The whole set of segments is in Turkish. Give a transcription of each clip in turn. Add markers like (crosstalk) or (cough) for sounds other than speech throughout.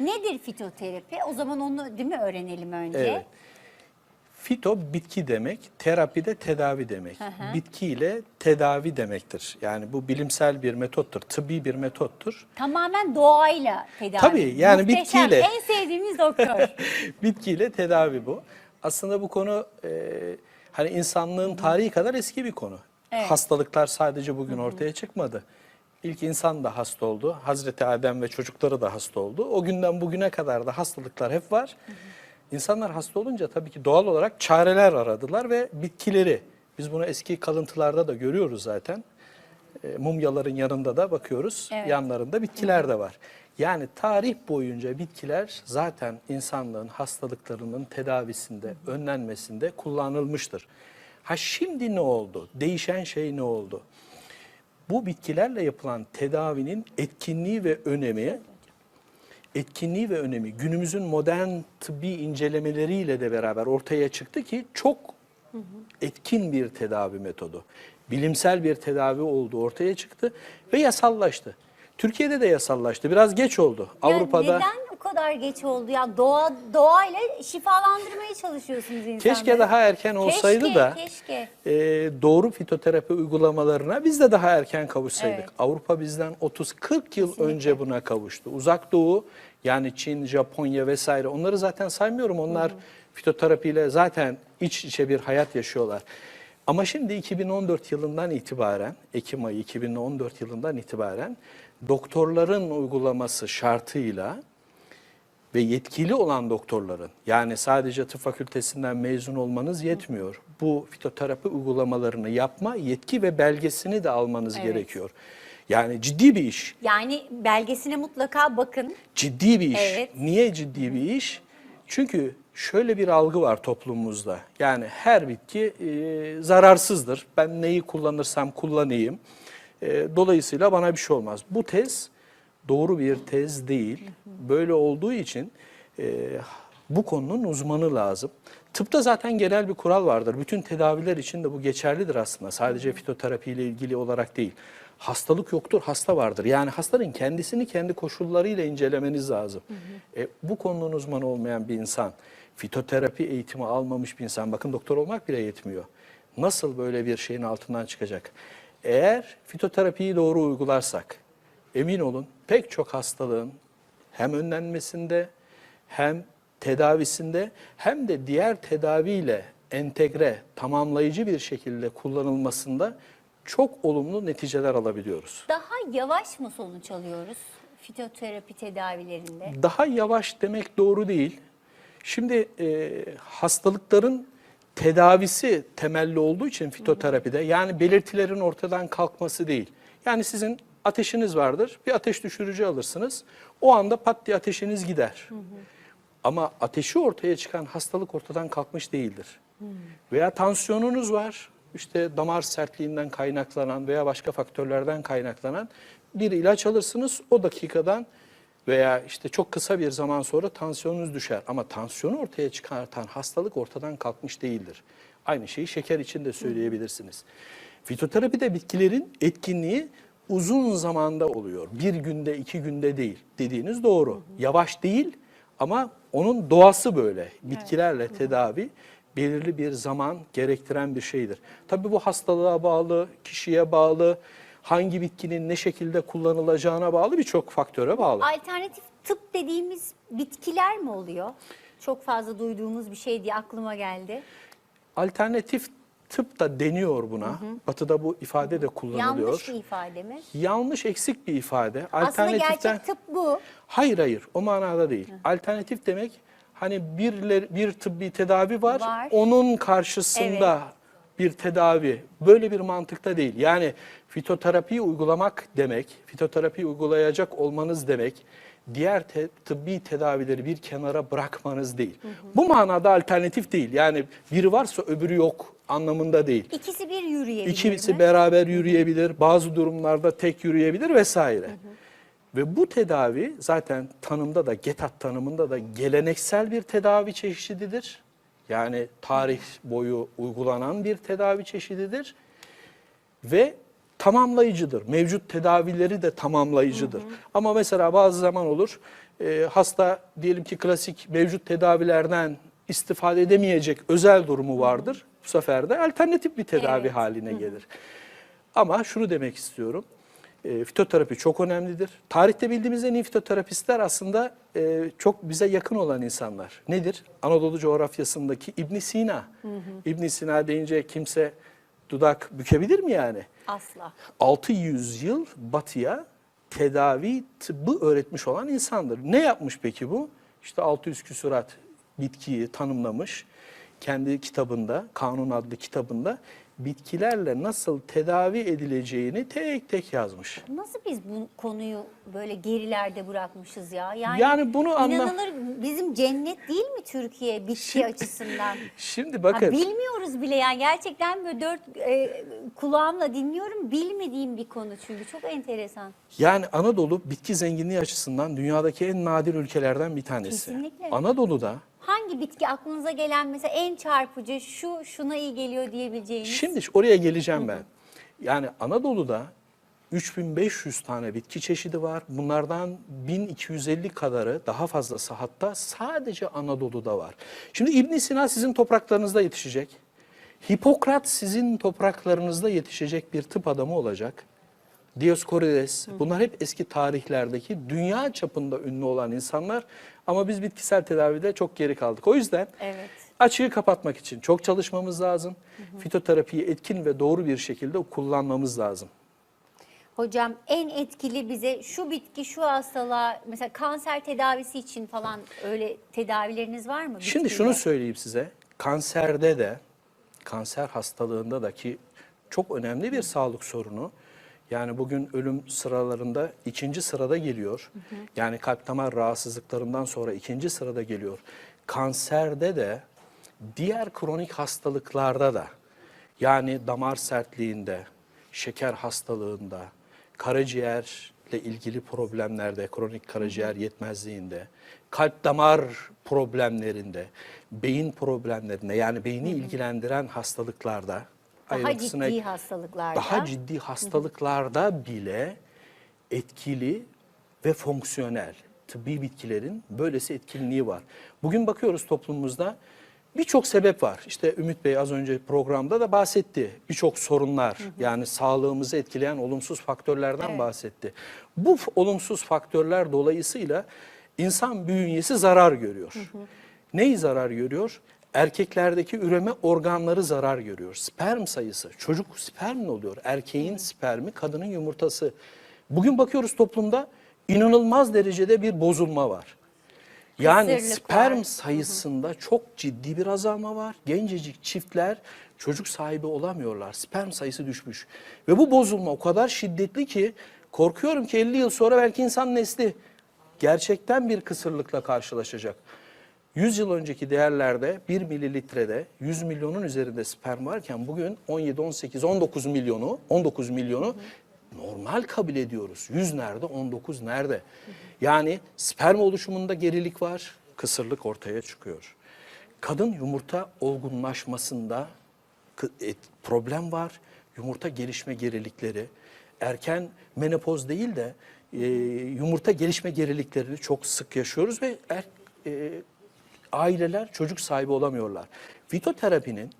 Nedir fitoterapi? O zaman onu değil mi öğrenelim önce? Evet. Fito bitki demek, terapi de tedavi demek. hı. Bitkiyle tedavi demektir. Yani bu bilimsel bir metottur, tıbbi bir metottur. Tamamen doğayla tedavi. Tabii, yani Muhteşem. bitkiyle. En sevdiğimiz doktor. (laughs) Bitkiyle tedavi bu. Aslında bu konu e, hani insanlığın tarihi kadar eski bir konu. Evet. Hastalıklar sadece bugün ortaya çıkmadı. İlk insan da hasta oldu. Hazreti Adem ve çocukları da hasta oldu. O günden bugüne kadar da hastalıklar hep var. İnsanlar hasta olunca tabii ki doğal olarak çareler aradılar ve bitkileri, biz bunu eski kalıntılarda da görüyoruz zaten. E, mumyaların yanında da bakıyoruz. Evet. Yanlarında bitkiler de var. Yani tarih boyunca bitkiler zaten insanlığın hastalıklarının tedavisinde, önlenmesinde kullanılmıştır. Ha şimdi ne oldu? Değişen şey ne oldu? Bu bitkilerle yapılan tedavinin etkinliği ve önemi etkinliği ve önemi günümüzün modern tıbbi incelemeleriyle de beraber ortaya çıktı ki çok etkin bir tedavi metodu. Bilimsel bir tedavi olduğu ortaya çıktı ve yasallaştı. Türkiye'de de yasallaştı. Biraz geç oldu. Ya Avrupa'da neden kadar geç oldu ya? Doğa doğayla şifalandırmaya çalışıyorsunuz insanları. keşke daha erken olsaydı Keşke, da keşke. e, doğru fitoterapi uygulamalarına biz de daha erken kavuşsaydık. Evet. Avrupa bizden 30-40 yıl önce buna kavuştu. Uzak Doğu yani Çin, Japonya vesaire onları zaten saymıyorum. Onlar fitoterapiyle zaten iç içe bir hayat yaşıyorlar. Ama şimdi 2014 yılından itibaren, Ekim ayı 2014 yılından itibaren doktorların uygulaması şartıyla ve yetkili olan doktorların yani sadece tıp fakültesinden mezun olmanız yetmiyor. Bu fitoterapi uygulamalarını yapma yetki ve belgesini de almanız Evet. gerekiyor. Yani ciddi bir iş. Yani belgesine mutlaka bakın. Ciddi bir iş. Evet. Niye ciddi bir iş? Çünkü şöyle bir algı var toplumumuzda. Yani her bitki e, zararsızdır. Ben neyi kullanırsam kullanayım. E, dolayısıyla bana bir şey olmaz. Bu tez doğru bir tez değil. Böyle olduğu için e, bu konunun uzmanı lazım. Tıpta zaten genel bir kural vardır. Bütün tedaviler için de bu geçerlidir aslında. Sadece fitoterapi ile ilgili olarak değil. Hastalık yoktur, hasta vardır. Yani hastanın kendisini kendi koşullarıyla incelemeniz lazım. E, bu konunun uzmanı olmayan bir insan, fitoterapi eğitimi almamış bir insan, bakın doktor olmak bile yetmiyor. Nasıl böyle bir şeyin altından çıkacak? Eğer fitoterapiyi doğru uygularsak, emin olun pek çok hastalığın hem önlenmesinde hem tedavisinde hem de diğer tedaviyle entegre, tamamlayıcı bir şekilde kullanılmasında çok olumlu neticeler alabiliyoruz. Daha yavaş mı sonuç alıyoruz fitoterapi tedavilerinde? Daha yavaş demek doğru değil. Şimdi e, hastalıkların tedavisi temelli olduğu için fitoterapide yani belirtilerin ortadan kalkması değil. Yani sizin ateşiniz vardır, bir ateş düşürücü alırsınız. O anda pat diye ateşiniz gider. Ama ateşi ortaya çıkan hastalık ortadan kalkmış değildir. Veya tansiyonunuz var, işte damar sertliğinden kaynaklanan veya başka faktörlerden kaynaklanan bir ilaç alırsınız. O dakikadan veya işte çok kısa bir zaman sonra tansiyonunuz düşer. Ama tansiyonu ortaya çıkartan hastalık ortadan kalkmış değildir. Aynı şeyi şeker için de söyleyebilirsiniz. Fitoterapide bitkilerin etkinliği uzun zamanda oluyor. Bir günde, iki günde değil dediğiniz doğru. Yavaş değil ama onun doğası böyle. Bitkilerle tedavi belirli bir zaman gerektiren bir şeydir. Tabii bu hastalığa bağlı, kişiye bağlı, hangi bitkinin ne şekilde kullanılacağına bağlı birçok faktöre bağlı. Alternatif tıp dediğimiz bitkiler mi oluyor? Çok fazla duyduğumuz bir şey diye aklıma geldi. Alternatif tıp da deniyor buna. Batı'da bu ifade de kullanılıyor. Yanlış bir ifade mi? Yanlış, eksik bir ifade. Aslında gerçek tıp bu. Hayır hayır o manada değil. Alternatif demek hani bir, bir tıbbi tedavi var, Var. onun karşısında bir tedavi. Böyle bir mantıkta değil. Yani fitoterapiyi uygulamak demek, fitoterapi uygulayacak olmanız demek diğer te- tıbbi tedavileri bir kenara bırakmanız değil. Bu manada alternatif değil. Yani biri varsa öbürü yok anlamında değil. İkisi bir yürüyebilir İkisi mi? beraber yürüyebilir, bazı durumlarda tek yürüyebilir vesaire. Ve bu tedavi zaten tanımda da GETAT tanımında da geleneksel bir tedavi çeşididir. Yani tarih boyu uygulanan bir tedavi çeşididir ve tamamlayıcıdır. Mevcut tedavileri de tamamlayıcıdır. Ama mesela bazı zaman olur e, hasta diyelim ki klasik mevcut tedavilerden istifade edemeyecek özel durumu vardır. Bu sefer de alternatif bir tedavi Evet. haline gelir. Ama şunu demek istiyorum. E, fitoterapi çok önemlidir. Tarihte bildiğimiz en iyi fitoterapistler aslında e, çok bize yakın olan insanlar. Nedir? Anadolu coğrafyasındaki İbn Sina. İbn Sina deyince kimse dudak bükebilir mi yani? Asla. 600 yıl batıya tedavi tıbbı öğretmiş olan insandır. Ne yapmış peki bu? İşte 600 küsurat bitkiyi tanımlamış. Kendi kitabında, Kanun adlı kitabında bitkilerle nasıl tedavi edileceğini tek tek yazmış. Nasıl biz bu konuyu böyle gerilerde bırakmışız ya? Yani, Yani bunu anla- inanılır bizim cennet değil mi Türkiye bitki açısından? (laughs) Şimdi Ha, bakın bilmiyoruz bile yani gerçekten böyle dört e, kulağımla dinliyorum bilmediğim bir konu çünkü çok enteresan. yani Anadolu bitki zenginliği açısından dünyadaki en nadir ülkelerden bir tanesi. Kesinlikle. Anadolu'da Hangi bitki aklınıza gelen mesela en çarpıcı şu şuna iyi geliyor diyebileceğiniz? Şimdi oraya geleceğim ben. Yani Anadolu'da 3500 tane bitki çeşidi var. Bunlardan 1250 kadarı daha fazlası hatta sadece Anadolu'da var. Şimdi İbn Sina sizin topraklarınızda yetişecek. Hipokrat sizin topraklarınızda yetişecek bir tıp adamı olacak. Dioskorides, bunlar hep eski tarihlerdeki dünya çapında ünlü olan insanlar ama biz bitkisel tedavide çok geri kaldık. O yüzden Evet. Açığı kapatmak için çok çalışmamız lazım. Fitoterapiyi etkin ve doğru bir şekilde kullanmamız lazım. Hocam en etkili bize şu bitki şu hastalığa mesela kanser tedavisi için falan öyle tedavileriniz var mı? Şimdi bitkiyle? şunu söyleyeyim size. Kanserde de, kanser hastalığında da ki çok önemli bir sağlık sorunu. Yani bugün ölüm sıralarında ikinci sırada geliyor. Yani kalp damar rahatsızlıklarından sonra ikinci sırada geliyor. Kanserde de diğer kronik hastalıklarda da yani damar sertliğinde, şeker hastalığında, karaciğerle ilgili problemlerde, kronik karaciğer yetmezliğinde, kalp damar problemlerinde, beyin problemlerinde yani beyni ilgilendiren hastalıklarda daha ciddi hastalıklarda. daha ciddi hastalıklarda bile etkili ve fonksiyonel tıbbi bitkilerin böylesi etkinliği var. Bugün bakıyoruz toplumumuzda birçok sebep var. İşte Ümit Bey az önce programda da bahsetti. Birçok sorunlar yani sağlığımızı etkileyen olumsuz faktörlerden Evet. bahsetti. Bu olumsuz faktörler dolayısıyla insan bünyesi zarar görüyor. Neyi zarar görüyor? Erkeklerdeki üreme organları zarar görüyor. Sperm sayısı, çocuk sperm oluyor. Erkeğin spermi, kadının yumurtası. Bugün bakıyoruz toplumda inanılmaz derecede bir bozulma var. Yani sperm sayısında çok ciddi bir azalma var. Gencecik çiftler çocuk sahibi olamıyorlar. Sperm sayısı düşmüş. Ve bu bozulma o kadar şiddetli ki korkuyorum ki 50 yıl sonra belki insan nesli gerçekten bir kısırlıkla karşılaşacak. 100 yıl önceki değerlerde 1 mililitrede 100 milyonun üzerinde sperm varken bugün 17, 18, 19 milyonu 19 milyonu normal kabul ediyoruz. 100 nerede, 19 nerede? Yani sperm oluşumunda gerilik var, kısırlık ortaya çıkıyor. Kadın yumurta olgunlaşmasında problem var. Yumurta gelişme gerilikleri, erken menopoz değil de e, yumurta gelişme geriliklerini çok sık yaşıyoruz ve er, e, aileler çocuk sahibi olamıyorlar. Fitoterapinin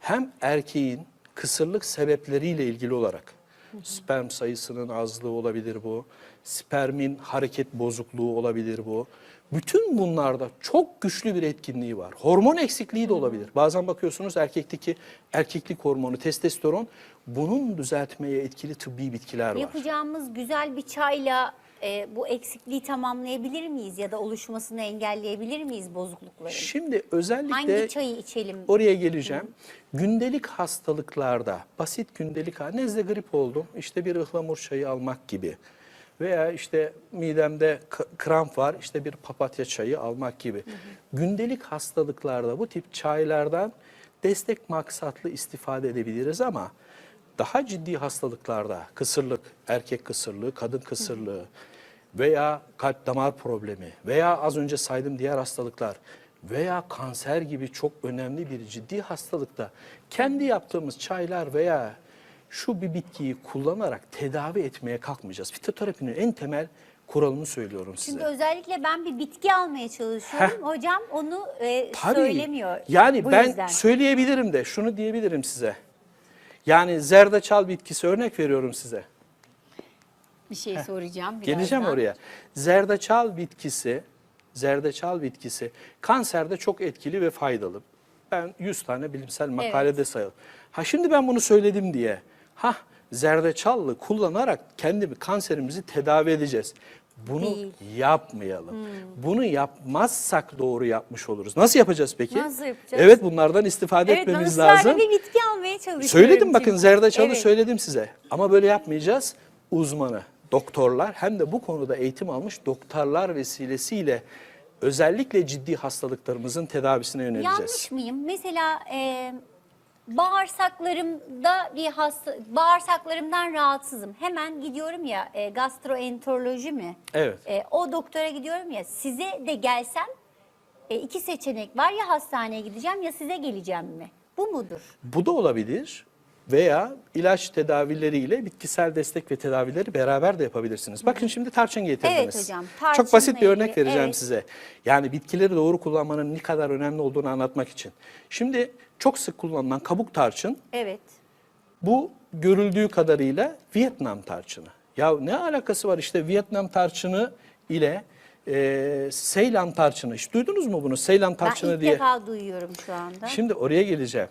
hem erkeğin kısırlık sebepleriyle ilgili olarak sperm sayısının azlığı olabilir bu, spermin hareket bozukluğu olabilir bu. Bütün bunlarda çok güçlü bir etkinliği var. Hormon eksikliği de olabilir. Bazen bakıyorsunuz erkekteki erkeklik hormonu testosteron bunun düzeltmeye etkili tıbbi bitkiler var. Yapacağımız güzel bir çayla e, bu eksikliği tamamlayabilir miyiz ya da oluşmasını engelleyebilir miyiz bozuklukların? Şimdi özellikle Hangi çayı içelim? Oraya geleceğim. Gündelik hastalıklarda, basit gündelik ha- nezle grip oldum, işte bir ıhlamur çayı almak gibi. Veya işte midemde kramp var, işte bir papatya çayı almak gibi. Gündelik hastalıklarda bu tip çaylardan destek maksatlı istifade edebiliriz ama daha ciddi hastalıklarda kısırlık, erkek kısırlığı, kadın kısırlığı veya kalp damar problemi veya az önce saydım diğer hastalıklar veya kanser gibi çok önemli bir ciddi hastalıkta kendi yaptığımız çaylar veya şu bir bitkiyi kullanarak tedavi etmeye kalkmayacağız. Fitoterapinin en temel kuralını söylüyorum size. Çünkü özellikle ben bir bitki almaya çalışıyorum. Hocam onu e, Tabii. söylemiyor. Yani Bu ben yüzden. söyleyebilirim de şunu diyebilirim size. Yani zerdeçal bitkisi örnek veriyorum size. Bir şey soracağım birazdan. Geleceğim oraya. Zerdeçal bitkisi, zerdeçal bitkisi kanserde çok etkili ve faydalı. Ben 100 tane bilimsel makalede sayalım. Ha şimdi ben bunu söyledim diye. Ha zerdeçallı kullanarak kendimi kanserimizi tedavi edeceğiz. Bunu Değil. yapmayalım. Bunu yapmazsak doğru yapmış oluruz. Nasıl yapacağız peki? Nasıl yapacağız? Evet bunlardan istifade Evet etmemiz lazım. bir bitki almaya çalışıyorum. Söyledim bakın zerdeçalı Evet. söyledim size. Ama böyle yapmayacağız. Uzmanı, doktorlar hem de bu konuda eğitim almış doktorlar vesilesiyle özellikle ciddi hastalıklarımızın tedavisine yöneleceğiz. Yanlış mıyım? Mesela e, bağırsaklarımda bir hasta, bağırsaklarımdan rahatsızım. Hemen gidiyorum ya e, gastroenteroloji mi? Evet. E, o doktora gidiyorum ya size de gelsem e, iki seçenek var ya hastaneye gideceğim ya size geleceğim mi? Bu mudur? Bu da olabilir veya ilaç tedavileriyle bitkisel destek ve tedavileri beraber de yapabilirsiniz. Bakın şimdi tarçın getirdiniz. Evet hocam, Çok basit bir örnek ilgili, vereceğim evet. size. Yani bitkileri doğru kullanmanın ne kadar önemli olduğunu anlatmak için. Şimdi çok sık kullanılan kabuk tarçın Evet. Bu görüldüğü kadarıyla Vietnam tarçını. Ya ne alakası var işte Vietnam tarçını ile e, Seylan tarçını. Hiç duydunuz mu bunu? Seylan Ben tarçını ilk diye. defa duyuyorum şu anda. Şimdi oraya geleceğim.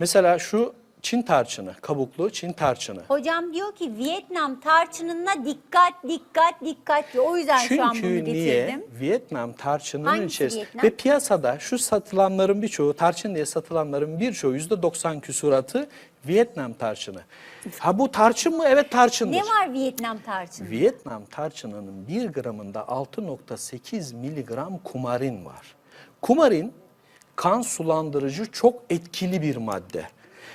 Mesela şu Çin tarçını, kabuklu Çin tarçını. Hocam diyor ki Vietnam tarçınına dikkat dikkat dikkat diyor. O yüzden şu an bunu Çünkü getirdim. niye? Vietnam tarçının Hangisi içerisinde Vietnam? ve piyasada şu satılanların birçoğu, tarçın diye satılanların birçoğu yüzde 90 küsuratı Vietnam tarçını. Ha bu tarçın mı? Evet tarçındır. Ne var Vietnam tarçını? Vietnam tarçınının 1 gramında 6.8 miligram kumarin var. Kumarin kan sulandırıcı çok etkili bir madde.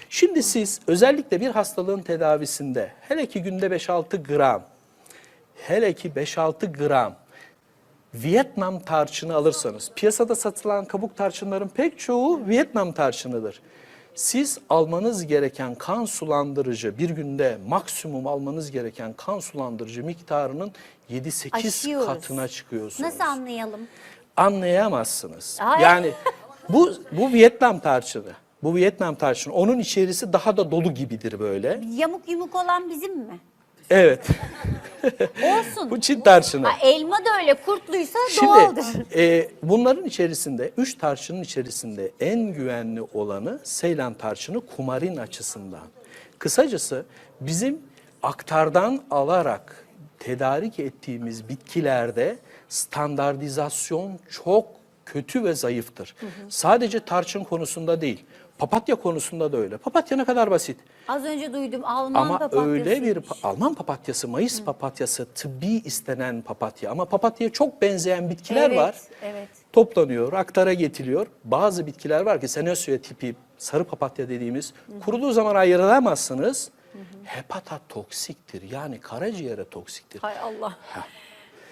Şimdi siz özellikle bir hastalığın tedavisinde hele ki günde 5-6 gram, hele ki 5-6 gram Vietnam tarçını alırsanız, piyasada satılan kabuk tarçınların pek çoğu Vietnam tarçınıdır. Siz almanız gereken kan sulandırıcı, bir günde maksimum almanız gereken kan sulandırıcı miktarının 7-8 Aşıyoruz. katına çıkıyorsunuz. Nasıl anlayalım? Anlayamazsınız. Hayır. Yani bu bu Vietnam tarçını. Bu Vietnam tarçını. Onun içerisi daha da dolu gibidir böyle. Yamuk yumuk olan bizim mi? Evet. (laughs) Olsun. bu Çin tarçını. Ha, elma da öyle kurtluysa Şimdi doğaldır. e, bunların içerisinde, üç tarçının içerisinde en güvenli olanı Seylan tarçını kumarin açısından. Kısacası bizim aktardan alarak tedarik ettiğimiz bitkilerde standartizasyon çok kötü ve zayıftır. Sadece tarçın konusunda değil, papatya konusunda da öyle. Papatya ne kadar basit. Az önce duydum Alman Ama papatyasıymış. öyle bir Alman papatyası, Mayıs papatyası tıbbi istenen papatya. Ama papatyaya çok benzeyen bitkiler Evet, var. evet. Toplanıyor, aktara getiriyor. Bazı bitkiler var ki Senesioya tipi sarı papatya dediğimiz kuruduğu zaman ayıramazsınız. Hepatotoksiktir yani karaciğere toksiktir. Hay Allah.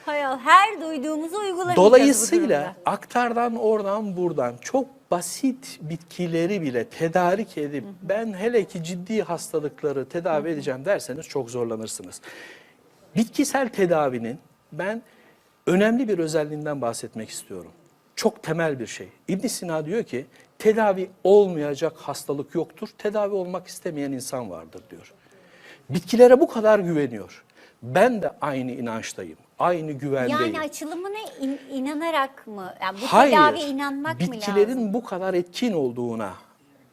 Hay Allah. Her duyduğumuzu uygulamayacağız Dolayısıyla aktardan oradan buradan çok basit bitkileri bile tedarik edip ben hele ki ciddi hastalıkları tedavi edeceğim derseniz çok zorlanırsınız. Bitkisel tedavinin ben önemli bir özelliğinden bahsetmek istiyorum. Çok temel bir şey. İbn Sina diyor ki tedavi olmayacak hastalık yoktur. Tedavi olmak istemeyen insan vardır diyor. Bitkilere bu kadar güveniyor. Ben de aynı inançtayım. Aynı güvendeyim. Yani açılımına in- inanarak mı? Yani bu Hayır. tedaviye inanmak mı bitkilerin lazım? bu kadar etkin olduğuna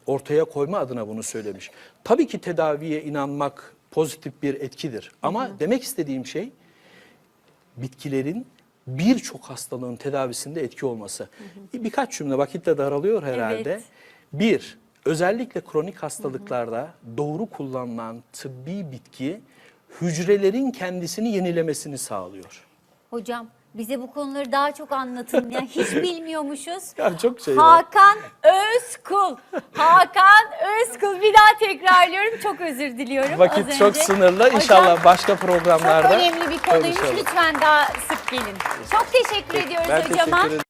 ortaya koyma adına bunu söylemiş. Tabii ki tedaviye inanmak pozitif bir etkidir. Ama demek istediğim şey bitkilerin birçok hastalığın tedavisinde etki olması. Birkaç cümle vakitle daralıyor herhalde. Evet. Bir, özellikle kronik hastalıklarda doğru kullanılan tıbbi bitki hücrelerin kendisini yenilemesini sağlıyor. Hocam bize bu konuları daha çok anlatın. Yani hiç (laughs) bilmiyormuşuz. Ya çok şey var. Hakan Özkul. Hakan Özkul. Bir daha tekrarlıyorum. Çok özür diliyorum. Az Vakit çok önce. sınırlı. Hocam, İnşallah başka programlarda Çok önemli bir konuymuş. konuşalım. Lütfen daha sık gelin. Çok teşekkür ediyoruz Ben hocama. teşekkür ederim.